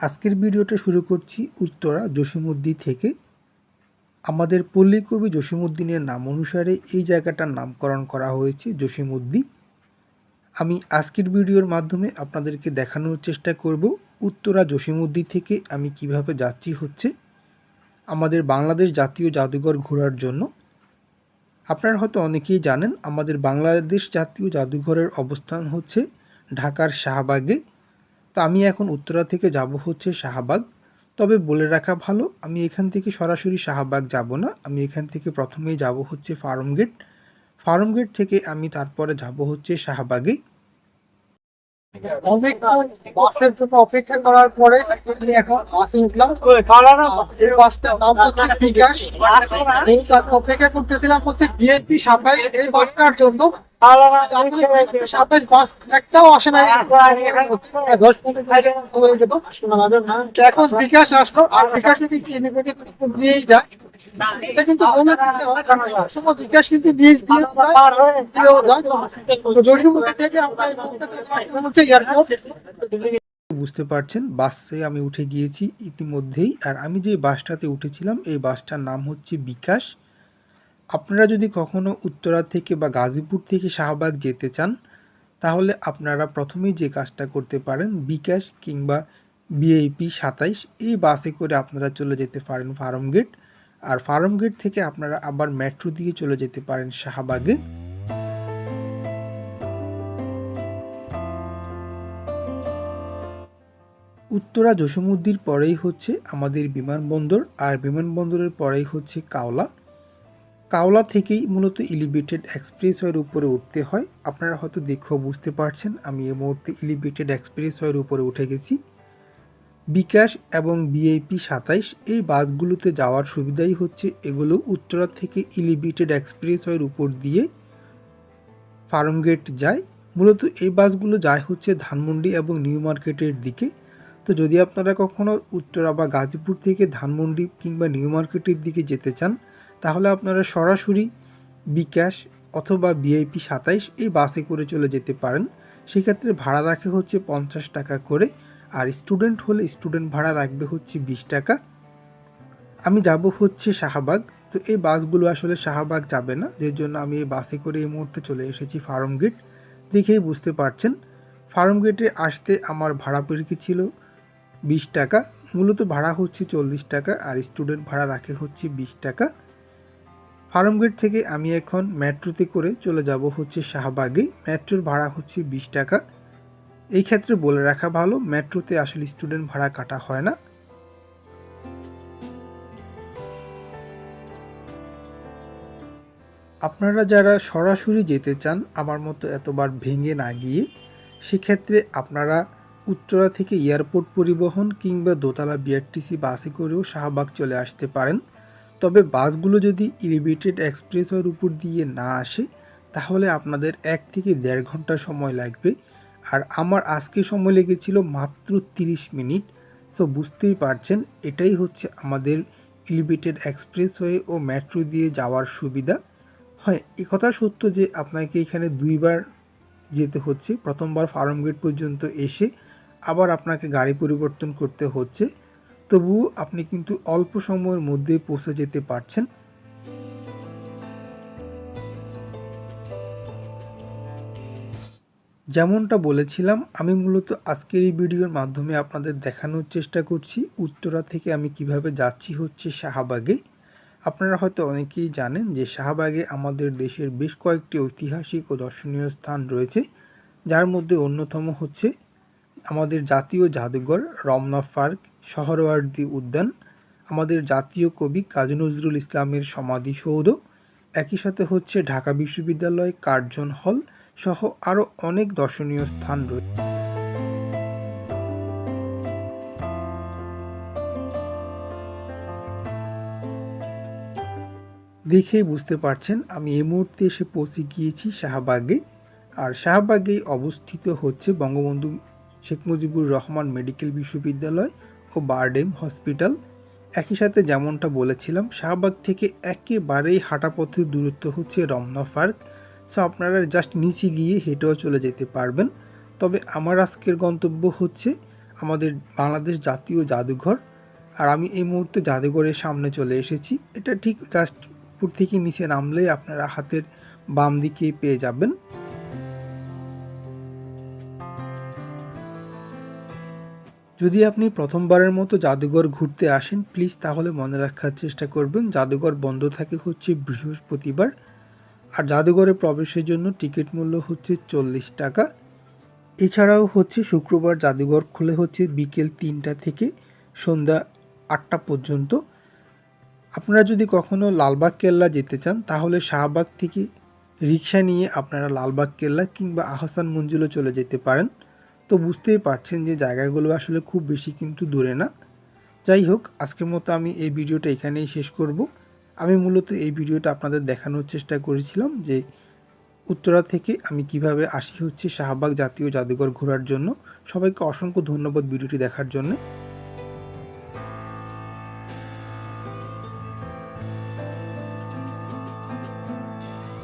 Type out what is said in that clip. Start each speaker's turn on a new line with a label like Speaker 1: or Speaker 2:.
Speaker 1: আজকের ভিডিওটা শুরু করছি উত্তরা জসীমউদ্দিন থেকে। আমাদের পল্লী কবি জসীমউদ্দিনের নাম অনুসারে এই জায়গাটার নামকরণ করা হয়েছে জসীমউদ্দিন আমি আজকের ভিডিওর মাধ্যমে আপনাদেরকে দেখানোর চেষ্টা করব উত্তরা জসীমউদ্দিন থেকে আমি কীভাবে যাচ্ছি হচ্ছে আমাদের বাংলাদেশ জাতীয় জাদুঘর ঘোরার জন্য। আপনারা হয়তো অনেকেই জানেন আমাদের বাংলাদেশ জাতীয় জাদুঘরের অবস্থান হচ্ছে ঢাকার শাহবাগে। তো আমি এখন উত্তরা থেকে যাব হচ্ছে শাহবাগ। তবে বলে রাখা ভালো আমি এখান থেকে সরাসরি শাহবাগ যাব না। আমি এখান থেকে প্রথমেই যাব হচ্ছে ফার্ম গেট। ফার্ম গেট থেকে আমি তারপরে যাব হচ্ছে শাহবাগে।
Speaker 2: বাসের জন্য অপেক্ষা করার পরে আমি এখন বাসে উঠলাম। এই বাসটার নাম হচ্ছে বিকাশ। অপেক্ষা করতেছিলাম হচ্ছে বিএনপি সাতাইশ এই বাসটার জন্য। হয়ে এখন বিকাশ আসলো আর বিকাশ যদি এমনিভাবে যায়। এটা কিন্তু সময় বিকাশ কিন্তু দিয়ে দিয়েও যায়। জসীমুখী থেকে আমরা
Speaker 1: বুঝতে পারছেন বাসে আমি উঠে গিয়েছি ইতিমধ্যেই আর আমি যে বাসটাতে উঠেছিলাম এই বাসটার নাম হচ্ছে বিকাশ। আপনারা যদি কখনো উত্তরা থেকে বা গাজীপুর থেকে শাহবাগ যেতে চান, তাহলে আপনারা প্রথমেই যে কাজটা করতে পারেন বিকাশ কিংবা বিআইপি সাতাইশ, এই বাসে করে আপনারা চলে যেতে পারেন ফার্ম গেট। আর ফার্ম গেট থেকে আপনারা আবার মেট্রো দিয়ে চলে যেতে পারেন শাহবাগে। উত্তরা জসীমউদ্দির পরেই হচ্ছে আমাদের বিমানবন্দর, আর বিমানবন্দরের পরেই হচ্ছে কাওলা। কাওলা থেকেই মূলত এলিভেটেড এক্সপ্রেসওয়ের উপরে উঠতে হয়। আপনারা হয়তো দেখেও বুঝতে পারছেন, আমি এই মুহূর্তে এলিভেটেড এক্সপ্রেসওয়ের উপরে উঠে গেছি। বিকাশ এবং বিআইপি সাতাইশ, এই বাসগুলোতে যাওয়ার সুবিধাই হচ্ছে এগুলো উত্তরা থেকে এলিভেটেড এক্সপ্রেসওয়ের উপর দিয়ে ফার্মগেট যায়। মূলত এই বাসগুলো যায় হচ্ছে ধানমন্ডি এবং নিউ মার্কেটের দিকে। তো যদি আপনারা কখনো উত্তরা বা গাজীপুর থেকে ধানমন্ডি কিংবা নিউ মার্কেটের দিকে যেতে চান তাহলে আপনারা সরাসরি বিকাশ অথবা বিআইপি সাতাইশ এই বাসে করে চলে যেতে পারেন। সেক্ষেত্রে ভাড়া রাখে হচ্ছে পঞ্চাশ টাকা করে আর স্টুডেন্ট হলে স্টুডেন্ট ভাড়া রাখবে হচ্ছে বিশ টাকা। আমি যাব হচ্ছে শাহবাগ। তো এই বাসগুলো আসলে শাহবাগ যাবে না। যে জন্য আমি এই বাসে করে এই মুহূর্তে চলে এসেছি ফার্ম গেট। দেখেই বুঝতে পারছেন। ফার্ম গেটে আসতে আমার ভাড়া পেরিকে ছিল বিশ টাকা। মূলত ভাড়া হচ্ছে চল্লিশ টাকা আর স্টুডেন্ট ভাড়া রাখে হচ্ছে বিশ টাকা। ফার্মগেট থেকে আমি এখন মেট্রোতে করে চলে যাব হচ্ছে শাহবাগে। মেট্রোর ভাড়া হচ্ছে বিশ টাকা। এই ক্ষেত্রে বলে রাখা ভালো, মেট্রোতে আসলে স্টুডেন্ট ভাড়া কাটা হয় না। আপনারা যারা সরাসরি যেতে চান, আমার মতো এতবার ভেঙে না গিয়ে, সেক্ষেত্রে আপনারা উত্তরা থেকে এয়ারপোর্ট পরিবহন কিংবা দোতলা বিআরটিসি বাসে করেও শাহবাগ চলে আসতে পারেন। তবে বাসগুলো যদি এলিভেটেড এক্সপ্রেসওয়ের উপর দিয়ে না আসে, তাহলে আপনাদের এক থেকে দেড় ঘণ্টা সময় লাগবে। আর আমার আজকে সময় লেগেছিল মাত্র তিরিশ মিনিট। সো বুঝতেই পারছেন, এটাই হচ্ছে আমাদের এলিভেটেড এক্সপ্রেসওয়ে ও মেট্রো দিয়ে যাওয়ার সুবিধা। হয়, এ কথা সত্য যে আপনাকে এখানে দুইবার যেতে হচ্ছে। প্রথমবার ফার্ম গেট পর্যন্ত এসে আবার আপনাকে গাড়ি পরিবর্তন করতে হচ্ছে। তবুও আপনি কিন্তু অল্প সময়ের মধ্যে পৌঁছে যেতে পারছেন। যেমনটা বলেছিলাম, আমি মূলত আজকের এই ভিডিওর মাধ্যমে আপনাদের দেখানোর চেষ্টা করছি উত্তরা থেকে আমি কীভাবে যাচ্ছি হচ্ছে শাহবাগে। আপনারা হয়তো অনেকেই জানেন যে শাহবাগে আমাদের দেশের বেশ কয়েকটি ঐতিহাসিক ও দর্শনীয় স্থান রয়েছে, যার মধ্যে অন্যতম হচ্ছে আমাদের জাতীয় জাদুঘর রমনা পার্ক শহরওয়ার্দী উদ্যান, আমাদের জাতীয় কবি কাজী নজরুল ইসলামের সমাধিসৌধ একই সাথে হচ্ছে ঢাকা বিশ্ববিদ্যালয় কার্জন হল সহ আরও অনেক দর্শনীয় স্থান রয়েছে দেখেই বুঝতে পারছেন আমি এই মুহূর্তে এসে পৌঁছে গিয়েছি শাহবাগে। আর শাহবাগে অবস্থিত হচ্ছে বঙ্গবন্ধু শেখ মুজিবুর রহমান মেডিকেল বিশ্ববিদ্যালয় ও বারডেম হসপিটাল। একই সাথে যেমনটা বলেছিলাম, শাহবাগ থেকে একেবারেই হাঁটা পথের দূরত্ব হচ্ছে রমনা পার্ক। সো আপনারা জাস্ট নিচে গিয়ে হেঁটেও চলে যেতে পারবেন। তবে আমার আজকের গন্তব্য হচ্ছে আমাদের বাংলাদেশ জাতীয় জাদুঘর। আর আমি এই মুহূর্তে জাদুঘরের সামনে চলে এসেছি। এটা ঠিক জাস্ট উপর থেকে নিচে নামলেই আপনারা হাতের বাম দিকেই পেয়ে যাবেন। যদি আপনি প্রথমবারের মতো জাদুঘর ঘুরতে আসেন প্লিজ তাহলে মনে রাখার চেষ্টা করবেন, জাদুঘর বন্ধ থাকে হচ্ছে বৃহস্পতিবার, আর জাদুঘরে প্রবেশের জন্য টিকিট মূল্য হচ্ছে চল্লিশ টাকা। এছাড়াও হচ্ছে শুক্রবার জাদুঘর খুলে হচ্ছে বিকেল তিনটা থেকে সন্ধ্যা আটটা পর্যন্ত। আপনারা যদি কখনও লালবাগ কেল্লা যেতে চান, তাহলে শাহবাগ থেকে রিক্সা নিয়ে আপনারা লালবাগ কেল্লা কিংবা আহসান মঞ্জিলও চলে যেতে পারেন। তো বুঝতেই পারছেন যে জায়গাগুলো আসলে খুব বেশি কিন্তু দূরে না। যাই হোক, আজকের মতো আমি এই ভিডিওটা এখানেই শেষ করব। আমি মূলত এই ভিডিওটা আপনাদের দেখানোর চেষ্টা করেছিলাম যে উত্তরা থেকে আমি কীভাবে আসি হচ্ছে শাহবাগ জাতীয় জাদুঘর ঘোরার জন্য। সবাইকে অসংখ্য ধন্যবাদ ভিডিওটি দেখার জন্য।